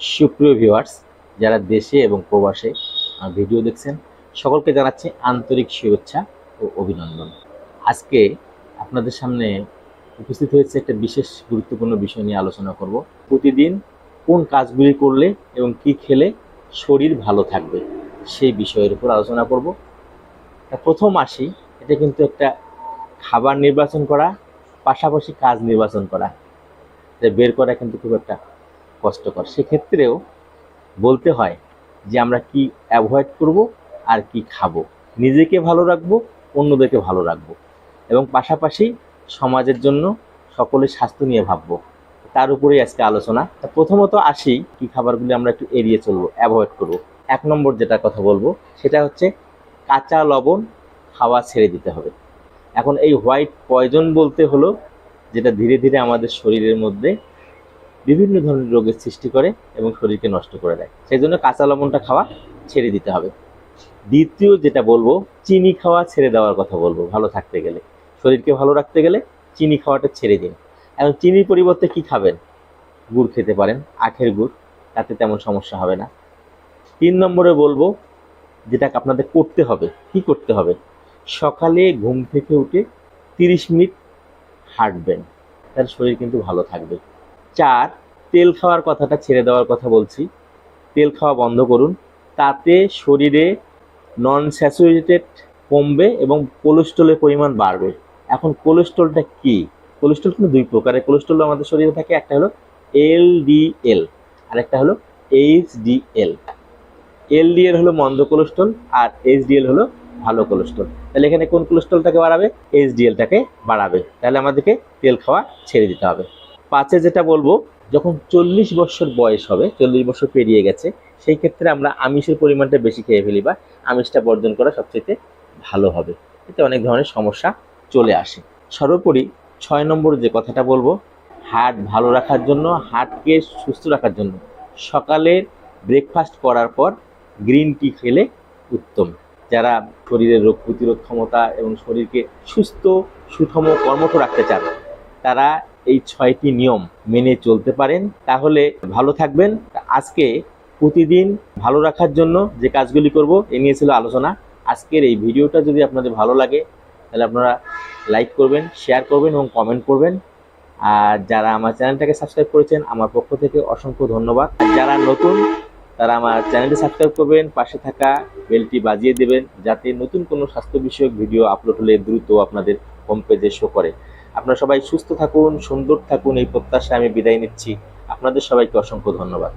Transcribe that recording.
সুপ্রিয় ভিউয়ার্স যারা দেশে এবং প্রবাসে ভিডিও দেখছেন, সকলকে জানাচ্ছি আন্তরিক শুভেচ্ছা ও অভিনন্দন। আজকে আপনাদের সামনে উপস্থিত হয়েছে একটা বিশেষ গুরুত্বপূর্ণ বিষয় নিয়ে আলোচনা করব। প্রতিদিন কোন কাজগুলি করলে এবং কি খেলে শরীর ভালো থাকবে, সেই বিষয়ের উপর আলোচনা করব। তা প্রথম আসি, এটা কিন্তু একটা খাবার নির্বাচন করা, পাশাপাশি কাজ নির্বাচন করা। এটা বের করা কিন্তু খুব একটা কষ্টকর। সেক্ষেত্রেও বলতে হয় যে আমরা কি অ্যাভয়েড করব আর কি খাব। নিজেকে ভালো রাখব, অন্যদেরকে ভালো রাখব। এবং পাশাপাশি সমাজের জন্য সকলের স্বাস্থ্য নিয়ে ভাববো। তার উপরেই আজকে আলোচনা। প্রথমত আসি, কি খাবারগুলি আমরা একটু এড়িয়ে চলবো অ্যাভয়েড করব। এক নম্বর যেটা কথা বলব, সেটা হচ্ছে কাঁচা লবণ খাওয়া ছেড়ে দিতে হবে। এখন এই হোয়াইট পয়জন বলতে হলো, যেটা ধীরে ধীরে আমাদের শরীরের মধ্যে বিভিন্ন ধরনের রোগের সৃষ্টি করে এবং শরীরকে নষ্ট করে দেয়। সেই জন্য কাঁচা লবণটা খাওয়া ছেড়ে দিতে হবে। দ্বিতীয় যেটা বলব, চিনি খাওয়া ছেড়ে দেওয়ার কথা বলব, ভালো থাকতে গেলে। শরীরকে ভালো রাখতে গেলে চিনি খাওয়াটা ছেড়ে দিন। এখন চিনির পরিবর্তে কি খাবেন? গুড় খেতে পারেন, আখের গুড়, তাতে তেমন সমস্যা হবে না। তিন নম্বরে বলব যেটা আপনাদের করতে হবে, কি করতে হবে? সকালে ঘুম থেকে উঠে তিরিশ মিনিট হাঁটবেন তাহলে শরীর কিন্তু ভালো থাকবে। চার, তেল খাওয়ার কথাটা ছেড়ে দেওয়ার কথা বলছি। তেল খাওয়া বন্ধ করুন। তাতে শরীরে নন স্যাচুরেটেড কমবে এবং কোলেস্ট্রলের পরিমাণ বাড়বে। এখন কোলেস্ট্রলটা কি? কোলেস্ট্রল কিন্তু দুই প্রকারের। কোলেস্ট্রল আমাদের শরীরে থাকে, একটা হলো এলডিএল আর একটা হলো এইচডিএল এলডিএল হলো মন্দ কোলেস্ট্রল আর এইচডিএল হলো ভালো কোলেস্ট্রল তাহলে এখানে কোন কোলেস্ট্রলটাকে বাড়াবে? এইচডিএলটাকে বাড়াবে। তাহলে আমাদেরকে তেল খাওয়া ছেড়ে দিতে হবে। পাঁচে যেটা বলব, যখন চল্লিশ বছর বয়স হবে, চল্লিশ বছর পেরিয়ে গেছে, সেই ক্ষেত্রে আমরা আমিষের পরিমাণটা বেশি খেয়ে ফেলি বা আমিষটা বর্জন করা সবচেয়ে ভালো হবে। এতে অনেক ধরনের সমস্যা চলে আসে। সর্বোপরি ছয় নম্বর যে কথাটা বলব হার্ট ভালো রাখার জন্য হার্টকে সুস্থ রাখার জন্য। সকালে ব্রেকফাস্ট করার পর গ্রিন টি খেলে উত্তম। যারা শরীরের রোগ প্রতিরোধ ক্ষমতা এবং শরীরকে সুস্থ সুষম কর্মঠ রাখতে চান, তারা এই ছয়টি নিয়ম মেনে চলতে পারেন। তাহলে ভালো থাকবেন। আজকে প্রতিদিন ভালো রাখার জন্য যে কাজগুলি করব, এ নিয়ে ছিল আলোচনা। আজকের এই ভিডিওটা যদি আপনাদের ভালো লাগে, তাহলে আপনারা লাইক করবেন, শেয়ার করবেন এবং কমেন্ট করবেন। আর যারা আমার চ্যানেলটাকে সাবস্ক্রাইব করেছেন, আমার পক্ষ থেকে অসংখ্য ধন্যবাদ। যারা নতুন, তারা আমার চ্যানেলটি সাবস্ক্রাইব করবেন, পাশে থাকা বেলটি বাজিয়ে দেবেন, যাতে নতুন কোনো স্বাস্থ্য বিষয়ক ভিডিও আপলোড হলে দ্রুত আপনাদের হোম পেজে শো করে। আপনারা সবাই সুস্থ থাকুন, সুন্দর থাকুন, এই প্রত্যাশায় আমি বিদায় নিচ্ছি। আপনাদের সবাইকে অসংখ্য ধন্যবাদ।